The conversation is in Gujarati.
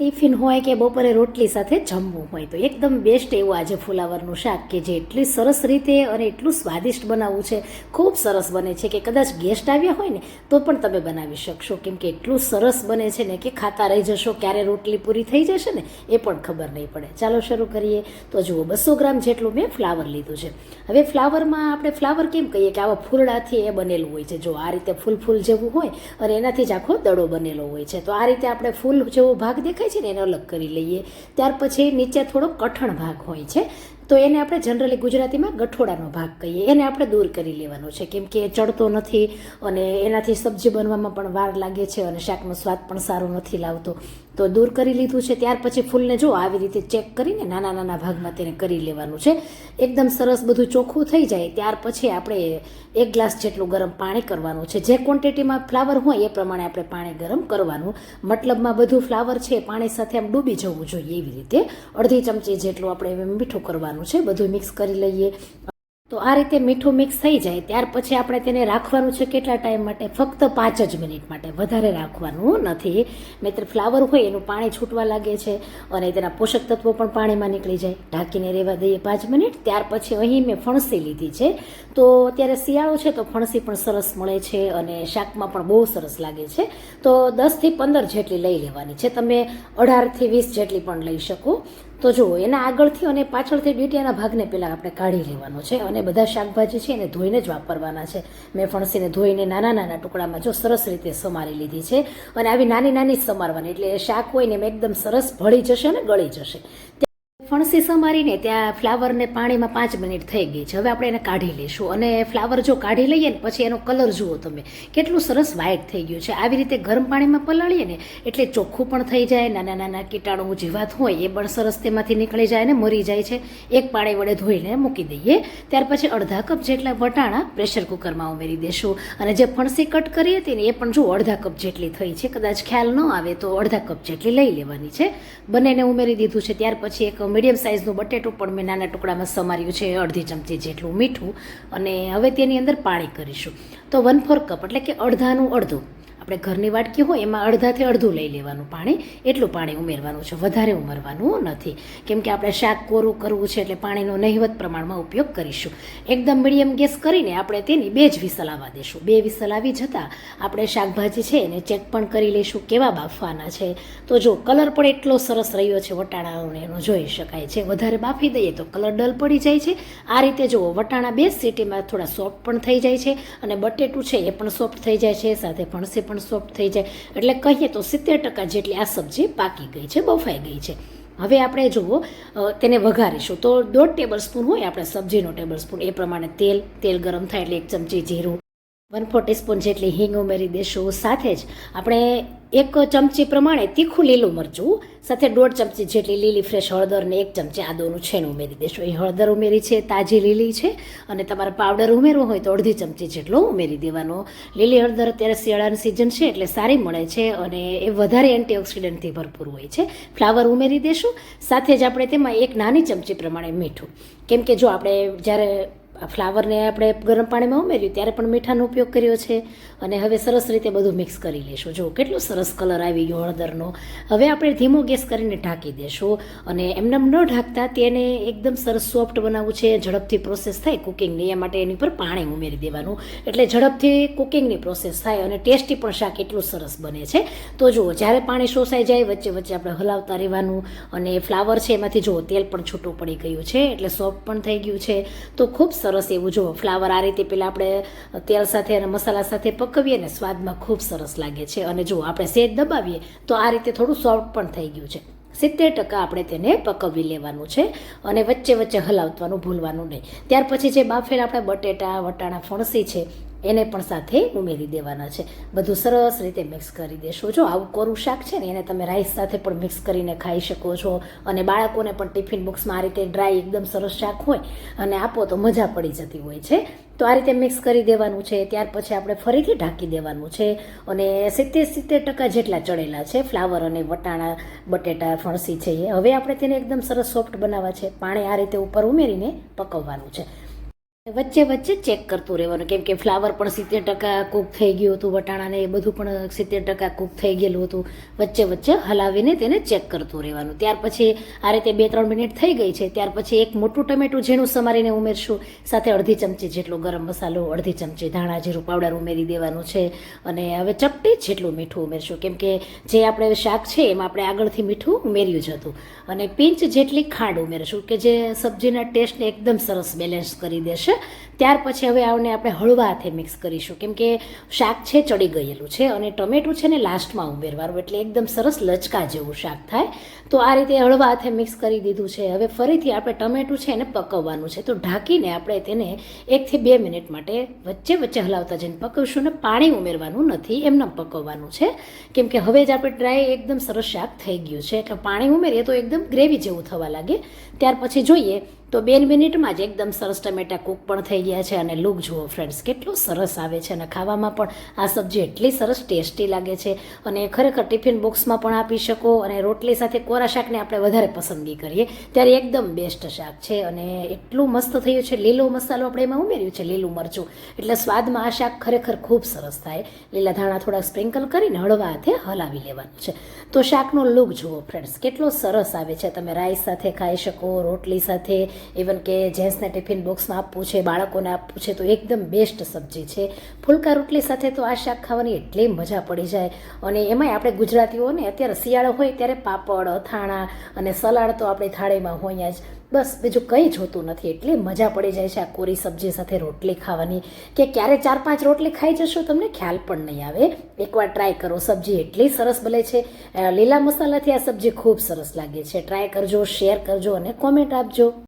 ટિફિન હોય કે બપોરે રોટલી સાથે જમવું હોય, તો એકદમ બેસ્ટ એવું આજે ફુલાવરનું શાક કે જે એટલી સરસ રીતે અને એટલું સ્વાદિષ્ટ બનાવવું છે. ખૂબ સરસ બને છે કે કદાચ ગેસ્ટ આવ્યા હોય ને, તો પણ તમે બનાવી શકશો. કેમ કે એટલું સરસ બને છે ને કે ખાતા રહી જશો, ક્યારે રોટલી પૂરી થઈ જશે ને, એ પણ ખબર નહીં પડે. ચાલો શરૂ કરીએ. તો જુઓ, બસો ગ્રામ જેટલું મેં ફ્લાવર લીધું છે. હવે ફ્લાવરમાં આપણે ફ્લાવર કેમ કહીએ કે આવા ફૂલડાથી એ બનેલું હોય છે. જો આ રીતે ફૂલ ફૂલ જેવું હોય, અને એનાથી જ આખો દડો બનેલો હોય છે. તો આ રીતે આપણે ફૂલ જેવો ભાગ દેખાય છે ને એને અલગ કરી લઈએ. ત્યાર પછી નીચે થોડો કઠણ ભાગ હોય છે. તો એને આપણે જનરલી ગુજરાતીમાં ગઠોડાનો ભાગ કહીએ. એને આપણે દૂર કરી લેવાનો છે. કેમ કે એ ચડતો નથી અને એનાથી સબ્જી બનવામાં પણ વાર લાગે છે અને શાકનો સ્વાદ પણ સારો નથી લાવતો. તો દૂર કરી લીધું છે. ત્યાર પછી ફૂલને જો આવી રીતે ચેક કરીને નાના નાના ભાગમાં તેને કરી લેવાનું છે. એકદમ સરસ બધું ચોખ્ખું થઈ જાય. ત્યાર પછી આપણે એક ગ્લાસ જેટલું ગરમ પાણી કરવાનું છે. જે ક્વોન્ટિટીમાં ફ્લાવર હોય એ પ્રમાણે આપણે પાણી ગરમ કરવાનું. મતલબમાં બધું ફ્લાવર છે પાણી સાથે આમ ડૂબી જવું જોઈએ એવી રીતે. અડધી ચમચી જેટલું આપણે મીઠું કરવાનું છે બધું મિક્સ કરી લઈએ. તો આ રીતે મીઠું મિક્સ થઈ જાય, ત્યાર પછી આપણે તેને રાખવાનું છે કેટલા ટાઈમ માટે? ફક્ત પાંચ જ મિનિટ માટે, વધારે રાખવાનું નથી. નહીતર ફ્લાવર હોય એનું પાણી છૂટવા લાગે છે અને તેના પોષક તત્વો પણ પાણીમાં નીકળી જાય. ઢાંકીને રહેવા દઈએ પાંચ મિનિટ, ત્યાર પછી અહીં મેં ફણસી લીધી છે. તો અત્યારે શિયાળો છે, તો ફણસી પણ સરસ મળે છે અને શાકમાં પણ બહુ સરસ લાગે છે. તો દસથી પંદર જેટલી લઈ લેવાની છે. તમે અઢારથી વીસ જેટલી પણ લઈ શકો. તો જુઓ, એના આગળથી અને પાછળથી ડીટીયાના ભાગને પહેલાં આપણે કાઢી લેવાનો છે અને બધા શાકભાજી છે એને ધોઈને જ વાપરવાના છે. મેં ફણસીને ધોઈને નાના નાના ટુકડામાં જો સરસ રીતે સમારી લીધી છે અને આવી નાની નાની જ સમારવાની, એટલે શાક હોય ને એમ એકદમ સરસ ભળી જશે અને ગળી જશે. ફણસી સમારીને ત્યાં ફ્લાવરને પાણીમાં પાંચ મિનિટ થઈ ગઈ છે. હવે આપણે એને કાઢી લઈશું. અને ફ્લાવર જો કાઢી લઈએ ને પછી એનો કલર જુઓ તમે. કેટલું સરસ વ્હાઇટ થઈ ગયું છે. આવી રીતે ગરમ પાણીમાં પલાળીએ ને એટલે ચોખ્ખું પણ થઈ જાય, નાના નાના કીટાણુ જીવાત હોય એ પણ સરસ તેમાંથી નીકળી જાય ને મરી જાય છે. એક પાણી વડે ધોઈને મૂકી દઈએ. ત્યાર પછી અડધા કપ જેટલા વટાણા પ્રેશર કુકરમાં ઉમેરી દેશું. અને જે ફણસી કટ કરી હતી ને એ પણ જો અડધા કપ જેટલી થઈ છે. કદાચ ખ્યાલ ન આવે તો અડધા કપ જેટલી લઈ લેવાની છે. બંનેને ઉમેરી દીધું છે. ત્યાર પછી એક મીડિયમ સાઇઝનું બટેટું પણ મેં નાના ટુકડામાં સમાર્યું છે, અડધી ચમચી જેટલું મીઠું. અને હવે તેની અંદર પાણી કરીશું. તો વન ફોર કપ, એટલે કે અડધાનું અડધું. આપણે ઘરની વાટકી હોય, એમાં અડધાથી અડધું લઈ લેવાનું પાણી. એટલું પાણી ઉમેરવાનું છે. વધારે ઉમેરવાનું નથી. કેમ કે આપણે શાક કોરું કરવું છે એટલે પાણીનો નહિવત પ્રમાણમાં ઉપયોગ કરીશું. એકદમ મીડિયમ ગેસ કરીને આપણે તેની બે જ વિસલ દઈશું બે વિસલ આવી જતાં આપણે શાકભાજી છે એને ચેક પણ કરી લઈશું કેવા બાફવાના છે. તો જો કલર પણ એટલો સરસ રહ્યો છે વટાણાનો, એનો જોઈ શકાય છે. વધારે બાફી દઈએ તો કલર ડલ પડી જાય છે. આ રીતે જુઓ વટાણા બે સિટીમાં થોડા સોફ્ટ પણ થઈ જાય છે અને બટેટું છે એ પણ સોફ્ટ થઈ જાય છે, સાથે ફણસી પણ સોફ્ટ થઈ જાય. એટલે કહીએ તો સિત્તેર ટકા જેટલી આ સબ્જી પાકી ગઈ છે, બફાઈ ગઈ છે. હવે આપણે જુઓ તેને વઘારીશું. તો દોઢ ટેબલ સ્પૂન હોય આપણે સબ્જીનો ટેબલ સ્પૂન એ પ્રમાણે તેલ તેલ ગરમ થાય એટલે એક ચમચી જીરું, વન ફોર ટીસ્પૂન જેટલી હિંગ ઉમેરી દેશું. સાથે જ આપણે એક ચમચી પ્રમાણે તીખું લીલું મરચું, સાથે દોઢ ચમચી જેટલી લીલી ફ્રેશ હળદર ને એક ચમચી આદુનું છેન ઉમેરી દેશો. એ હળદર ઉમેરી છે, તાજી લીલી છે અને તમારે પાવડર ઉમેરવો હોય તો અડધી ચમચી જેટલો ઉમેરી દેવાનો. લીલી હળદર અત્યારે શિયાળાની સિઝન છે એટલે સારી મળે છે અને એ વધારે એન્ટીઓક્સિડન્ટથી ભરપૂર હોય છે. ફ્લાવર ઉમેરી દેશું. સાથે જ આપણે તેમાં એક નાની ચમચી પ્રમાણે મીઠું. કેમ કે જો આપણે જ્યારે ફ્લાવરને આપણે ગરમ પાણીમાં ઉમેર્યું, ત્યારે પણ મીઠાનો ઉપયોગ કર્યો છે. અને હવે સરસ રીતે બધું મિક્સ કરી લઈશું જો કેટલો સરસ કલર આવી ગયો હળદરનો. હવે આપણે ધીમો ગેસ કરીને ઢાંકી દેશું. અને એમને ન ઢાંકતા તેને એકદમ સરસ સોફ્ટ બનાવવું છે. ઝડપથી પ્રોસેસ થાય કુકિંગની એ માટે એની પર પાણી ઉમેરી દેવાનું. એટલે ઝડપથી કુકિંગની પ્રોસેસ થાય અને ટેસ્ટી પણ શાક એટલું સરસ બને છે. તો જુઓ, જ્યારે પાણી શોષાઈ જાય, વચ્ચે વચ્ચે આપણે હલાવતા રહેવાનું. અને ફ્લાવર છે એમાંથી જુઓ, તેલ પણ છૂટું પડી ગયું છે. એટલે સોફ્ટ પણ થઈ ગયું છે. તો ખૂબ સરસ એવું જુઓ ફ્લાવર આ રીતે પેલા આપણે તેલ સાથે અને મસાલા સાથે પકવીએ ને સ્વાદમાં ખૂબ સરસ લાગે છે. અને જો આપણે સેજ દબાવીએ, તો આ રીતે થોડું સોફ્ટ પણ થઈ ગયું છે. સિત્તેર ટકા આપણે તેને પકવી લેવાનું છે અને વચ્ચે વચ્ચે હલાવવાનું ભૂલવાનું નહીં. ત્યાર પછી જે બાફેલ આપણે બટેટા, વટાણા, ફણસી છે એને પણ સાથે ઉમેરી દેવાના છે. બધું સરસ રીતે મિક્સ કરી દેશો. જો આવું કોરું શાક છે ને, એને તમે રાઈસ સાથે પણ મિક્સ કરીને ખાઈ શકો છો. અને બાળકોને પણ ટિફિન બોક્સમાં આ રીતે ડ્રાય એકદમ સરસ શાક હોય અને આપો તો મજા પડી જતી હોય છે. તો આ રીતે મિક્સ કરી દેવાનું છે. ત્યાર પછી આપણે ફરીથી ઢાંકી દેવાનું છે. અને સિત્તેર સિત્તેર ટકા જેટલા ચડેલા છે. ફ્લાવર અને વટાણા, બટેટા, ફણસી છે એ. હવે આપણે તેને એકદમ સરસ સોફ્ટ બનાવવા છે. પાણી આ રીતે ઉપર ઉમેરીને પકવવાનું છે. વચ્ચે વચ્ચે ચેક કરતું રહેવાનું. કેમ કે ફ્લાવર પણ સિત્તેર ટકા કૂક થઈ ગયું હતું, વટાણાને એ બધું પણ સિત્તેર ટકા કૂક થઈ ગયેલું હતું. વચ્ચે વચ્ચે હલાવીને તેને ચેક કરતું રહેવાનું. ત્યાર પછી આ રીતે બે ત્રણ મિનિટ થઈ ગઈ છે, ત્યાર પછી એક મોટું ટમેટું ઝીણું સમારીને ઉમેરશું. સાથે અડધી ચમચી જેટલો ગરમ મસાલો, અડધી ચમચી ધાણા જીરું પાવડર ઉમેરી દેવાનું છે. અને હવે ચપટી જેટલું મીઠું ઉમેરશું. કેમ કે જે આપણે શાક છે, એમાં આપણે આગળથી મીઠું ઉમેર્યું જ હતું. અને પિંચ જેટલી ખાંડ ઉમેરશું, કે જે સબ્જીના ટેસ્ટને એકદમ સરસ બેલેન્સ કરી દેશે. ત્યાર પછી હવે આવને આપણે હળવા હાથે મિક્સ કરીશું. કેમ કે શાક છે, ચડી ગયેલું છે અને ટમેટું છે ને લાસ્ટમાં ઉમેરવાનું. એટલે એકદમ સરસ લચકા જેવું શાક થાય. તો આ રીતે હળવા હાથે મિક્સ કરી દીધું છે. હવે ફરીથી આપણે ટમેટું છે એને પકવવાનું છે. તો ઢાંકીને આપણે તેને એકથી બે મિનિટ માટે વચ્ચે વચ્ચે હલાવતા જઈને પકવીશું ને પાણી ઉમેરવાનું નથી એમને પકવવાનું છે. કેમ કે હવે જ આપણે ડ્રાય એકદમ સરસ શાક થઈ ગયું છે. એટલે પાણી ઉમેરીએ તો એકદમ ગ્રેવી જેવું થવા લાગે. ત્યાર પછી જોઈએ તો બે મિનિટમાં જ એકદમ સરસ ટમેટા કૂક પણ થઈ ગયા છે. અને લુક જુઓ ફ્રેન્ડ્સ કેટલું સરસ આવે છે. અને ખાવામાં પણ આ સબ્જી એટલી સરસ ટેસ્ટી લાગે છે. અને ખરેખર ટિફિન બોક્સમાં પણ આપી શકો. અને રોટલી સાથે કોરા શાકને આપણે વધારે પસંદગી કરીએ. ત્યારે એકદમ બેસ્ટ શાક છે અને એટલું મસ્ત થયું છે. લીલો મસાલો આપણે એમાં ઉમેર્યું છે, લીલું મરચું. એટલે સ્વાદમાં આ શાક ખરેખર ખૂબ સરસ થાય. લીલા ધાણા થોડા સ્પ્રિંકલ કરીને હળવા હાથે હલાવી લેવાનું છે. તો શાકનો લુક જુઓ ફ્રેન્ડ્સ કેટલો સરસ આવે છે. તમે રાઈસ સાથે ખાઈ શકો, રોટલી સાથે ઇવન કે જેન્ટ્સને ટિફિન બોક્સમાં આપવું છે, બાળકોને આપવું છે, તો એકદમ બેસ્ટ સબ્જી છે. ફુલકા રોટલી સાથે તો આ શાક ખાવાની એટલી મજા પડી જાય. અને એમાંય આપણે ગુજરાતીઓને અત્યારે શિયાળો હોય ત્યારે પાપડ અથાણા અને સલાડ તો આપણી થાળીમાં હોય જ. બસ બીજું કંઈ જોતું નથી. એટલી મજા પડી જાય છે આ કોરી સબ્જી સાથે રોટલી ખાવાની. કે ક્યારે ચાર પાંચ રોટલી ખાઈ જશો તમને ખ્યાલ પણ નહીં આવે. એકવાર ટ્રાય કરો. સબ્જી એટલી સરસ બને છે. લીલા મસાલાથી આ સબ્જી ખૂબ સરસ લાગે છે. ટ્રાય કરજો, શેર કરજો અને કોમેન્ટ આપજો.